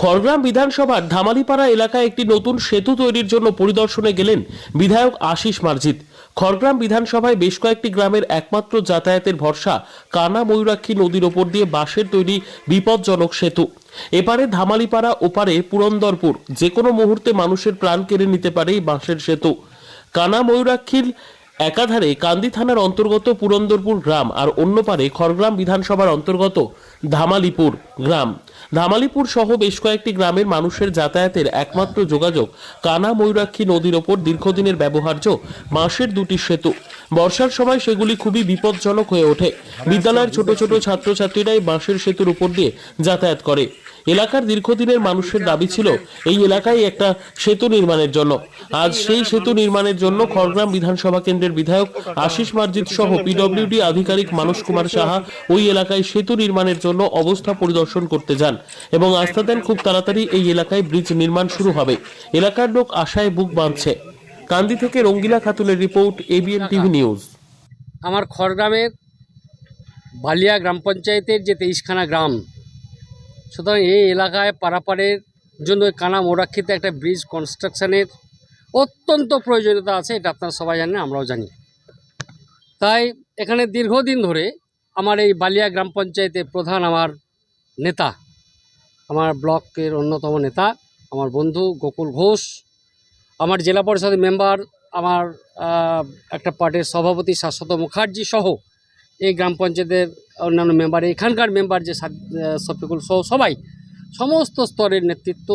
খড়গ্রাম বিধানসভার ধামালিপাড়া এলাকায় একটি নতুন সেতু তৈরির জন্য পরিদর্শনে গেলেন বিধায়ক আশিস মার্জিত। খড়গ্রাম বিধানসভায় বেশ কয়েকটি গ্রামের একমাত্র যাতায়াতের ভরসা কানা ময়ূরাক্ষী নদীর ওপর দিয়ে বাঁশের তৈরি বিপজ্জনক সেতু। এপারে ধামালিপাড়া ওপারে পুরন্দরপুর যে কোনো মুহূর্তে মানুষের প্রাণ কেড়ে নিতে পারে এই বাঁশের সেতু। কানা ময়ূরাক্ষীর একাধারে কান্দি থানার অন্তর্গত পুরন্দরপুর গ্রাম আর অন্য পারে খড়গ্রাম বিধানসভার অন্তর্গত ধামালিপুর গ্রাম। ধামালিপুর সহ বেশ কয়েকটি গ্রামের মানুষের যাতায়াতের একমাত্র যোগাযোগ কানা ময়ূরাক্ষী নদীর ওপর দীর্ঘদিনের ব্যবহার্য বাঁশের দুটি সেতু। বর্ষার সময় সেগুলি খুবই বিপজ্জনক হয়ে ওঠে। বিদ্যালয়ের ছোট ছোট ছাত্রছাত্রীরাই বাঁশের সেতুর উপর দিয়ে যাতায়াত করে। এলাকার দীর্ঘদিনের মানুষের দাবি ছিল, এই এলাকায় একটা সেতু নির্মাণের জন্য। আজ সেই সেতু নির্মাণের জন্য খড়গ্রাম বিধানসভা কেন্দ্রের বিধায়ক আশিস মার্জিত সহ পিডব্লিউডি আধিকারিক মানস কুমার সাহা ওই এলাকায় সেতু নির্মাণের জন্য অবস্থা পরিদর্শন করতে যান এবং আস্থা দেন খুব তাড়াতাড়ি এই এলাকায় ব্রিজ নির্মাণ শুরু হবে। এলাকার লোক আশায় বুক বাঁধছে। কান্দি থেকে রঙ্গিলা খাতুনের রিপোর্ট এবিএন টিভি নিউজ। আমার খড়গ্রামের বালিয়া গ্রাম পঞ্চায়েতের যে তেইশখানা গ্রাম সুতরাং এই এলাকায় পারাপারের জন্য কানা মোরাক্ষিতে একটা ব্রিজ কনস্ট্রাকশানের অত্যন্ত প্রয়োজনীয়তা আছে, এটা আপনারা সবাই জানেন, আমরাও জানি। তাই এখানে দীর্ঘদিন ধরে আমার এই বালিয়া গ্রাম পঞ্চায়েতের প্রধান আমার নেতা, আমার ব্লকের অন্যতম নেতা, আমার বন্ধু গোকুল ঘোষ, আমার জেলা পরিষদের মেম্বার আমার একটা পার্টির সভাপতি শাশ্বত মুখার্জি সহ এই গ্রাম পঞ্চায়েতের অন্যান্য মেম্বার এখানকার মেম্বার যে শফিকুল, সহ সবাই, সমস্ত স্তরের নেতৃত্ব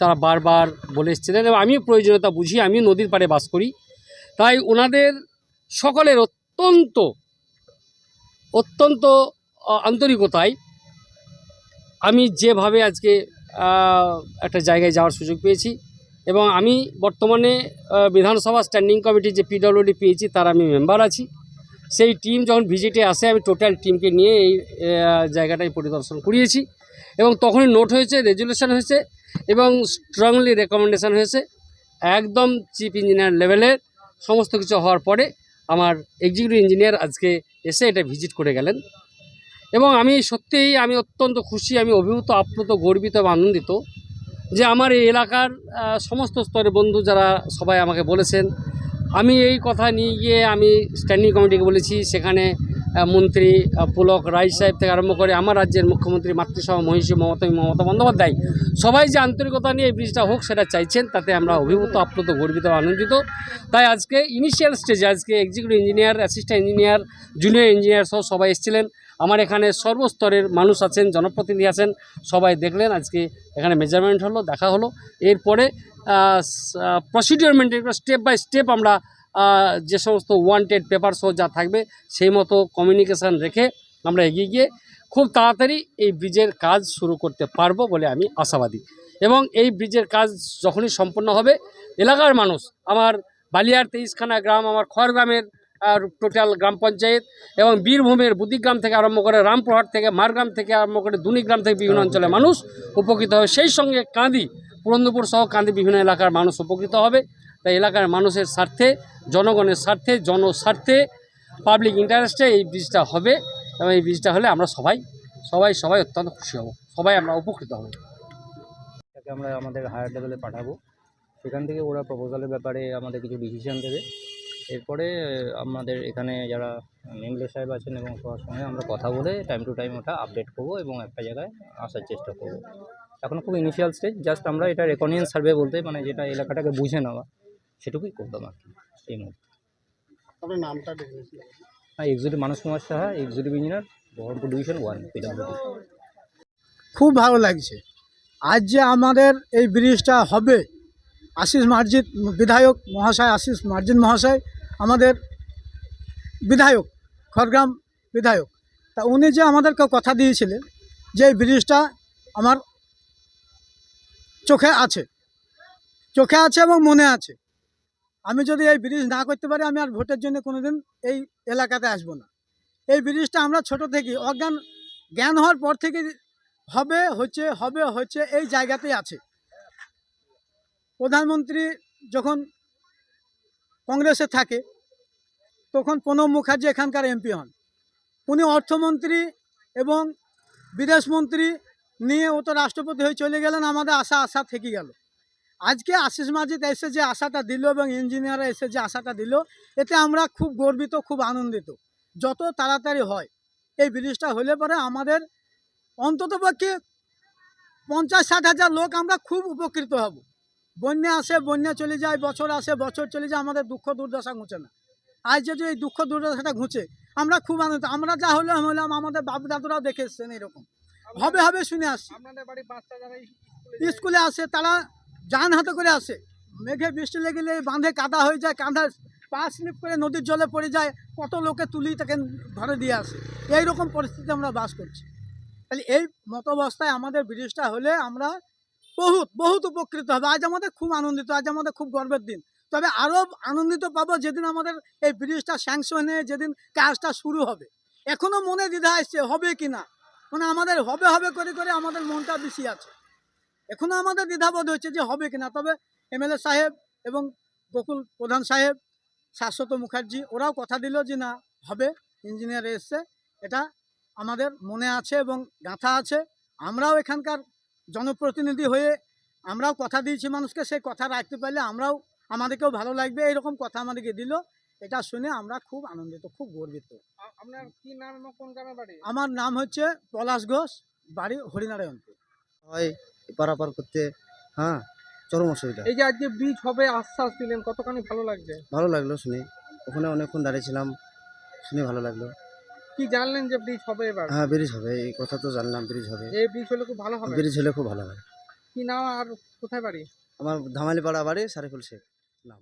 তারা বারবার বলে এসেছিলেন এবং আমিও প্রয়োজনীয়তা বুঝি আমি নদীর পাড়ে বাস করি। তাই ওনাদের সকলের অত্যন্ত অত্যন্ত আন্তরিকতায় আমি যেভাবে আজকে একটা জায়গায় যাওয়ার সুযোগ পেয়েছি এবং আমি বর্তমানে বিধানসভা স্ট্যান্ডিং কমিটি যে পিডব্লিউডি পেয়েছি, তার আমি মেম্বার আছি। সেই টিম যখন ভিজিটে আসে আমি টোটাল টিমকে নিয়ে এই আহ, জায়গাটায় পরিদর্শন করিয়েছি। এবং তখনই নোট হয়েছে রেজুলেশন হয়েছে এবং স্ট্রংলি রেকমেন্ডেশন হয়েছে। একদম চিফ ইঞ্জিনিয়ার লেভেলের সমস্ত কিছু হওয়ার পরে আমার এক্সিকিউটিভ ইঞ্জিনিয়ার আজকে এসে এটা ভিজিট করে গেলেন। এবং আমি সত্যিই আমি অত্যন্ত খুশি আমি অভিভূত আপ্লুত গর্বিত এবং আনন্দিত যে আমার এই এলাকার সমস্ত স্তরের বন্ধু যারা সবাই আমাকে বলেছেন আমি এই কথা নিয়ে গিয়ে আমি স্ট্যান্ডিং কমিটিকে বলেছি, সেখানে মন্ত্রী পুলক, রায় সাহেব থেকে আরম্ভ করে আমার রাজ্যের মুখ্যমন্ত্রী, মাতৃসভা, মহিষী মমতা মমতা বন্দ্যোপাধ্যায়, সবাই যে আন্তরিকতা নিয়ে এই ব্রিজটা হোক, সেটা চাইছেন, তাতে আমরা অভিভূত, আপ্লুত, গর্বিত, আনন্দিত। তাই আজকে ইনিশিয়াল স্টেজে আজকে executive engineer assistant engineer junior engineer সহ সবাই এসেছিলেন। আমার এখানে সর্বস্তরের মানুষ আছেন, জনপ্রতিনিধি আছেন, সবাই দেখলেন আজকে এখানে মেজারমেন্ট হলো, দেখা হলো। এরপরে প্রসিডিওর মেনটেন করে স্টেপ বাই স্টেপ আমরা যে সমস্ত ওয়ান্টেড পেপার সহ যা থাকবে, সেই মতো কমিউনিকেশান রেখে আমরা এগিয়ে গিয়ে খুব তাড়াতাড়ি এই ব্রিজের কাজ শুরু করতে পারব বলে আমি আশাবাদী। এবং এই ব্রিজের কাজ যখনই সম্পন্ন হবে, এলাকার মানুষ, আমার বালিয়ার তেইশখানা গ্রাম, আমার খড়গ্রামের আর টোটাল গ্রাম পঞ্চায়েত এবং বীরভূমের বুদ্ধিগ্রাম থেকে আরম্ভ করে রামপুরহাট থেকে মারগ্রাম থেকে আরম্ভ করে দুনিগ্রাম থেকে বিভিন্ন অঞ্চলের মানুষ উপকৃত হবে। সেই সঙ্গে কাঁদি পুরন্দপুর সহ কাঁদি বিভিন্ন এলাকার মানুষ উপকৃত হবে। তাই এলাকার মানুষের স্বার্থে জনগণের স্বার্থে জনস্বার্থে পাবলিক ইন্টারেস্টে এই ব্রিজটা হবে এবং এই ব্রিজটা হলে আমরা সবাই সবাই সবাই অত্যন্ত খুশি হব। সবাই আমরা উপকৃত হব। আমরা আমাদের হায়ার লেভেলে পাঠাবো। সেখান থেকে ওরা প্রপোজালের ব্যাপারে আমাদের কিছু ডিসিশন দেবে। এরপরে আমাদের এখানে যারা এমএলএ সাহেব আছেন এবং সবার সঙ্গে আমরা কথা বলে টাইম টু টাইম ওটা আপডেট করব এবং একটা জায়গায় আসার চেষ্টা করব। এখন খুব ইনিশিয়াল স্টেজ জাস্ট আমরা এটা রেকনিয়েন্স সার্ভে বলতে মানে যেটা এলাকাটাকে বুঝে নেওয়া সেটুকুই করতাম আর কি এই মুহূর্তে। আপনার নামটা হ্যাঁ executive Manas Kumar Saha executive engineer Berhampore division one PWD খুব ভালো লাগছে। আজ যে আমাদের এই ব্রিজটা হবে আশিস মার্জিত বিধায়ক মহাশয়, আশিস মার্জিত মহাশয়, আমাদের বিধায়ক, খড়গ্রাম বিধায়ক। তা উনি যে আমাদেরকে কথা দিয়েছিলেন যে এই ব্রিজটা আমার চোখে আছে চোখে আছে এবং মনে আছে। আমি যদি এই ব্রিজ না করতে পারি, আমি আর ভোটের জন্য কোনোদিন এই এলাকাতে আসব না। এই ব্রিজটা আমরা ছোট থেকে, অজ্ঞান, জ্ঞান হওয়ার পর থেকে হবে, হচ্ছে হবে, হচ্ছে, এই জায়গাতেই আছে। প্রধানমন্ত্রী যখন কংগ্রেসে থাকে, তখন প্রণব মুখার্জি এখানকার এমপি হন। উনি অর্থমন্ত্রী এবং বিদেশমন্ত্রী নিয়ে ও তো রাষ্ট্রপতি হয়ে চলে গেলেন, আমাদের আশা আশা থেকে গেল। আজকে আশিস মাজিদ এসে যে আশাটা দিল এবং ইঞ্জিনিয়াররা এসে যে আশাটা দিল, এতে আমরা খুব গর্বিত, খুব আনন্দিত। যত তাড়াতাড়ি হয়, এই ব্রিজটা হলে পরে আমাদের অন্ততপক্ষে পঞ্চাশ ষাট হাজার লোক আমরা খুব উপকৃত হব। বন্যা আসে বন্যা চলে যায় বছর আসে বছর চলে যায় আমাদের দুঃখ দুর্দশা ঘুঁচে না। আজ যদি এই দুঃখ দুর্দশাটা ঘুঁচে আমরা খুব আনন্দ আমরা যা হলে হলাম আমাদের বাবু দাদুরাও দেখে এসছেন এরকম। হবে হবে শুনে আসছি। স্কুলে আসে তারা যান হাতে করে আসে। মেঘে বৃষ্টি লেগেলে বাঁধে কাদা হয়ে যায় কাঁধা পা স্লিপ করে নদীর জলে পড়ে যায় কত লোকে তুলি তাকে ঘরে দিয়ে আসে। এই রকম পরিস্থিতি আমরা বাস করছি। তাহলে এই মতো অবস্থায় আমাদের ব্রিজটা হলে আমরা বহুত বহুত উপকৃত হবে। আজ আমাদের খুব আনন্দিত, আজ আমাদের খুব গর্বের দিন। তবে আরও আনন্দিত পাবো যেদিন আমাদের এই ব্রিজটা স্যাংশন হয়ে, যেদিন কাজটা শুরু হবে। এখনও মনে দ্বিধা আসছে হবে কি না? মানে আমাদের হবে হবে করে করে আমাদের মনটা বেশি আছে। এখনও আমাদের দ্বিধাবোধ হচ্ছে যে হবে কিনা তবে এমএলএ সাহেব এবং গোকুল প্রধান সাহেব, শাশ্বত মুখার্জি, ওরাও কথা দিল যে না, হবে ইঞ্জিনিয়ার এসছে। এটা আমাদের মনে আছে এবং গাঁথা আছে। আমরাও এখানকার জনপ্রতিনিধি হয়ে আমরাও কথা দিয়েছি মানুষকে সেই কথা রাখতে পারলে আমরাও আমাদেরকেও ভালো লাগবে। এরকম কথা আমাদেরকে দিল। এটা শুনে আমরা খুব আনন্দিত খুব গর্বিত। আপনার কি নাম এবং কোন গ্রামের বাড়ি? আমার নাম হচ্ছে পলাশ ঘোষ বাড়ি হরিনারায়ণপুর। হয় পারাপার করতে হ্যাঁ চরম অসুবিধা। এই যে আজকে বীজ হবে আশ্বাস দিলেন কতখানি ভালো লাগছে? ভালো লাগল শুনে। ওখানে অনেকক্ষণ দাঁড়িয়েছিলাম শুনে ভালো লাগল। কি জানলেন যে ব্রিজ হবে এবার? হ্যাঁ ব্রিজ হবে এই কথা তো জানলাম ব্রিজ হবে। এই ব্রিজ হলে খুব ভালো হবে? ব্রিজ হলে খুব ভালো হয়। কি নাম আর কোথায় বাড়ি? আমার ধামালিপাড়া বাড়ি সারিফুল শেখ নাম।